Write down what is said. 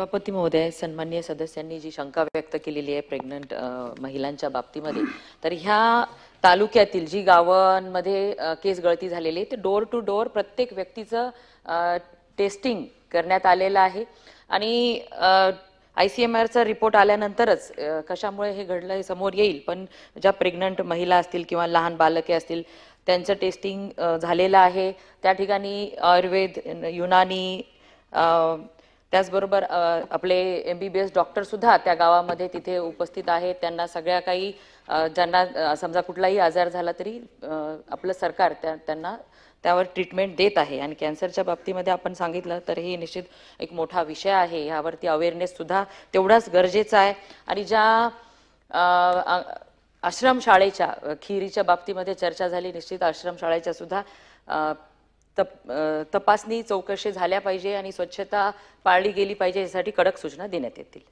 सभापती महोदय सन्मान्य सदस्यांनी जी शंका व्यक्त केलेली आहे प्रेग्नंट महिलांच्या बाबतीमध्ये तर ह्या तालुक्यातील जी गावांमध्ये केस गळती झालेली आहे ते डोर टू डोर प्रत्येक व्यक्तीचं टेस्टिंग करण्यात आलेलं आहे. आणि आय सी एम आरचा रिपोर्ट आल्यानंतरच कशामुळे हे घडलं हे समोर येईल पण ज्या प्रेग्नंट महिला असतील किंवा लहान बालके असतील त्यांचं टेस्टिंग झालेलं आहे. त्या ठिकाणी आयुर्वेद युनानी त्याचबरोबर आपले एम बी बी एस डॉक्टरसुद्धा त्या गावामध्ये तिथे उपस्थित आहेत. त्यांना सगळ्या काही ज्यांना समजा कुठलाही आजार झाला तरी आपलं सरकार त्या त्यांना त्यावर ट्रीटमेंट देत आहे. आणि कॅन्सरच्या बाबतीमध्ये आपण सांगितलं तर हे निश्चित एक मोठा विषय आहे. ह्यावरती अवेअरनेस सुद्धा तेवढाच गरजेचा आहे. आणि ज्या आश्रमशाळेच्या खिरीच्या बाबतीमध्ये चर्चा झाली निश्चित आश्रमशाळेच्या सुद्धा तप तपासणी चौकशी झाल्या पाहिजे आणि स्वच्छता पाळली गेली पाहिजे यासाठी कडक सूचना देण्यात येतील.